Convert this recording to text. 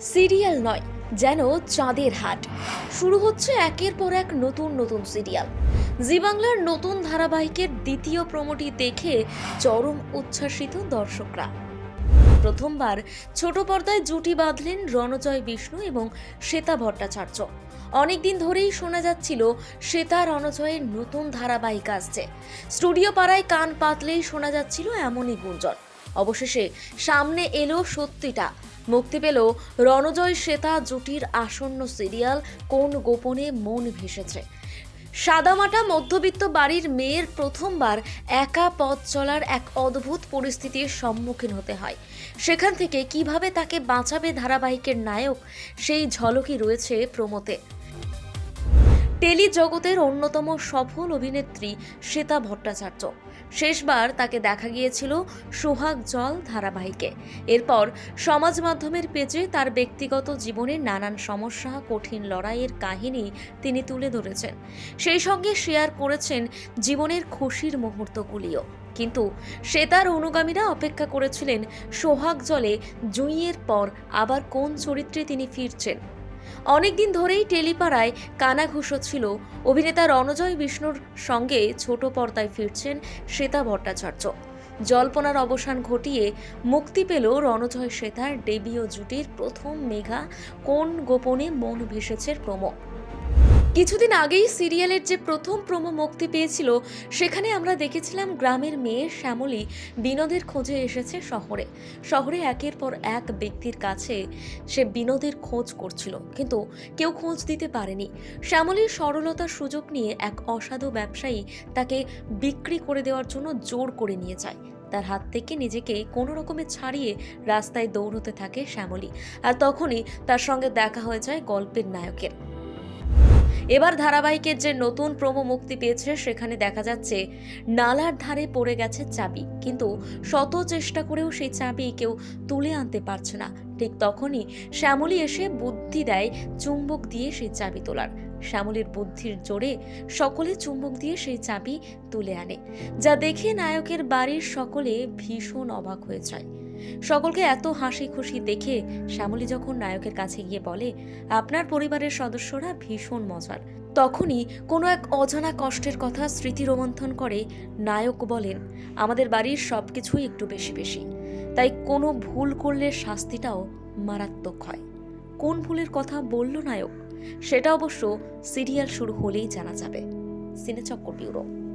Serial নয়, যেন চাঁদের হাট। শুরু হচ্ছে একের পর এক নতুন নতুন সিরিয়াল। জি বাংলার নতুন ধারাবাহিকের দ্বিতীয় প্রমোটি দেখে চরম উচ্ছ্বাসিত দর্শকরা। প্রথমবার ছোট পর্দায় জুটি বাঁধলেন রণজয় বিষ্ণু এবং শ্বেতা ভট্টাচার্য। অনেকদিন ধরেই শোনা যাচ্ছিল, শ্বেতা, রণজয়ের নতুন ধারাবাহিক আসছে। স্টুডিও পাড়ায় কান পাতলেই শোনা যাচ্ছিল এমনই গুঞ্জন। অবশেষে সামনে এলো সত্যিটা মুক্তি পেল রণজয় শ্বেতা জুটির আসন্ন সিরিয়াল, কোন গোপনে মন ভেসেছে? সাদামাটা মধ্যবিত্ত বাড়ির মেয়ের প্রথমবার একা পথ চলার এক অদ্ভুত পরিস্থিতির সম্মুখীন হতে হয়। সেখান থেকে কীভাবে তাকে বাঁচাবে ধারাবাহিকের নায়ক, সেই ঝলকই রয়েছে প্রমোতে। টেলি জগতের অন্যতম সফল অভিনেত্রী শ্বেতা ভট্টাচার্য। শেষবার তাকে দেখা গিয়েছিল সোহাগ জল ধারাবাহিকে। এরপর সমাজ মাধ্যমের পেজে তার ব্যক্তিগত জীবনের নানান সমস্যা, কঠিন লড়াইয়ের কাহিনী তিনি তুলে ধরেছেন। সেই সঙ্গে শেয়ার করেছেন জীবনের খুশির মুহূর্তগুলিও। কিন্তু সে তার অনুগামীরা অপেক্ষা করেছিলেন সোহাগ জলে জুঁইয়ের পর আবার কোন চরিত্রে তিনি ফিরছেন। অনেকদিন ধরেই টেলিপাড়ায় কানাঘুষো ছিল অভিনেতা রণজয় বিষ্ণুর সঙ্গে ছোট পর্দায় ফিরছেন শ্বেতা ভট্টাচার্য। জল্পনার অবসান ঘটিয়ে মুক্তি পেল রণজয় শ্বেতার ডেবিও জুটির প্রথম মেঘা। কোন গোপনে মন ভেসেছে প্রমো কিছুদিন আগেই সিরিয়ালের যে প্রথম প্রোমো মুক্তি পেয়েছিল, সেখানে আমরা দেখেছিলাম গ্রামের মেয়ে শ্যামলী বিনোদের খোঁজে এসেছে শহরে। শহরে একের পর এক ব্যক্তির কাছে সে বিনোদের খোঁজ করছিল, কিন্তু কেউ খোঁজ দিতে পারেনি। শ্যামলীর সরলতার সুযোগ নিয়ে এক অসাধু ব্যবসায়ী তাকে বিক্রি করে দেওয়ার জন্য জোর করে নিয়ে যায়। তার হাত থেকে নিজেকে কোনো রকমে ছাড়িয়ে রাস্তায় দৌড়তে থাকে শ্যামলী, আর তখনই তার সঙ্গে দেখা হয়ে যায় গল্পের নায়কের। এবার ধারাবাহিকের যে নতুন প্রোমো মুক্তি পেয়েছে, সেখানে দেখা যাচ্ছে নালার ধারে পড়ে গেছে চাবি। কিন্তু শত চেষ্টা করেও সেই চাবি কেউ তুলে আনতে পারছে না। ঠিক তখনই শ্যামলী এসে বুদ্ধি দেয় চুম্বক দিয়ে সেই চাবি তোলার। শ্যামলীর বুদ্ধির জোরে সকলে চুম্বক দিয়ে সেই চাবি তুলে আনে। যা দেখে নায়কের বাড়ির সকলে ভীষণ অবাক হয়ে যায়। সকলকে এত হাসি খুশি দেখে শ্যামলী যখন নায়কের কাছে গিয়ে বলে, আপনার পরিবারের সদস্যরা ভীষণ মজার। তখনই কোনো এক অজানা কষ্টের কথা স্মৃতি রোমন্থন করে নায়ক বলেন, আমাদের বাড়ির সব কিছুই একটু বেশি বেশি। তাই কোনো ভুল করলে শাস্তিটাও মারাত্মক হয়। কোন ভুলের কথা বলল নায়ক? সেটা অবশ্য সিরিয়াল শুরু হলেই জানা যাবে। সিনেচক্কর ব্যুরো।